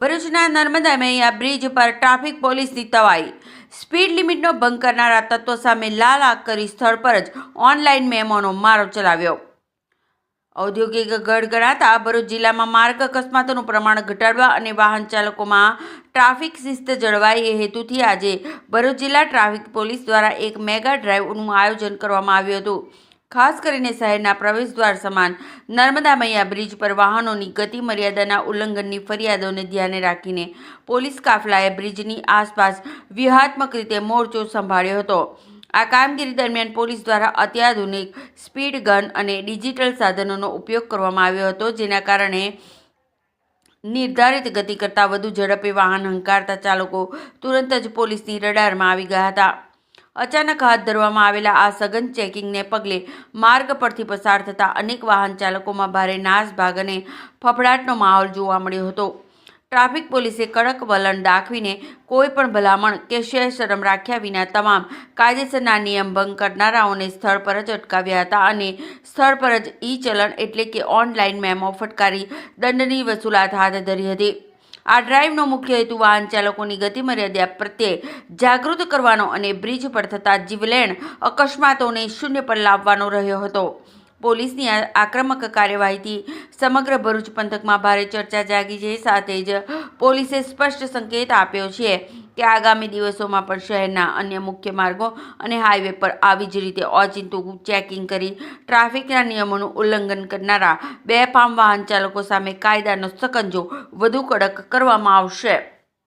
ભરૂચના નર્મદા મૈયા બ્રિજ પર ટ્રાફિક પોલીસની તવાઈ. સ્પીડ લિમિટનો ભંગ કરનારા તત્વો સામે લાલ આગ કરી સ્થળ પર જ ઓનલાઈન મેમોનો મારો ચલાવ્યો. ઔદ્યોગિક ગડગડાતા ભરૂચ જિલ્લામાં માર્ગ અકસ્માતોનું પ્રમાણ ઘટાડવા અને વાહન ચાલકોમાં ટ્રાફિક શિસ્ત જળવાય એ હેતુથી આજે ભરૂચ જિલ્લા ટ્રાફિક પોલીસ દ્વારા એક મેગા ડ્રાઈવનું આયોજન કરવામાં આવ્યું હતું. ખાસ કરીને શહેરના પ્રવેશદ્વાર સમાન નર્મદા મૈયા બ્રિજ પર વાહનોની ગતિ મર્યાદાના ઉલ્લંઘનની ફરિયાદોને ધ્યાને રાખીને પોલીસ કાફલાએ બ્રિજની આસપાસ વ્યૂહાત્મક રીતે મોરચો સંભાળ્યો હતો. આ કામગીરી દરમિયાન પોલીસ દ્વારા અત્યાધુનિક સ્પીડ ગન અને ડિજિટલ સાધનોનો ઉપયોગ કરવામાં આવ્યો હતો, જેના કારણે નિર્ધારિત ગતિ કરતાં વધુ ઝડપે વાહન હંકારતા ચાલકો તુરંત જ પોલીસની રડારમાં આવી ગયા હતા. અચાનક હાથ ધરવામાં આવેલા આ સઘન ચેકિંગને પગલે માર્ગ પરથી પસાર થતા અનેક વાહન ચાલકોમાં ભારે નાસભાગ અને ફફડાટનો માહોલ જોવા મળ્યો હતો. ટ્રાફિક પોલીસે કડક વલણ દાખવીને કોઈ પણ ભલામણ કે શેર શરમ રાખ્યા વિના તમામ કાયદેસરના નિયમ ભંગ કરનારાઓને સ્થળ પર જ અટકાવ્યા હતા અને સ્થળ પર જ ઈ ચલણ એટલે કે ઓનલાઈન મેમો ફટકારી દંડની વસૂલાત હાથ ધરી હતી. આ ડ્રાઈવનો મુખ્ય હેતુ વાહન ચાલકોની ગતિમર્યાદા પ્રત્યે જાગૃત કરવાનો અને બ્રિજ પર થતા જીવલેણ અકસ્માતોને શૂન્ય પર લાવવાનો રહ્યો હતો. પોલીસની આક્રમક કાર્યવાહીથી સમગ્ર ભરૂચ પંથકમાં ભારે ચર્ચા જાગી છે, સાથે જ પોલીસે સ્પષ્ટ સંકેત આપ્યો છે કે આગામી દિવસોમાં પણ શહેરના અન્ય મુખ્ય માર્ગો અને હાઈવે પર આવી જ રીતે ઓચિંતું ચેકિંગ કરી ટ્રાફિકના નિયમોનું ઉલ્લંઘન કરનારા બે પામ વાહન ચાલકો સામે કાયદાનો સકંજો વધુ કડક કરવામાં આવશે.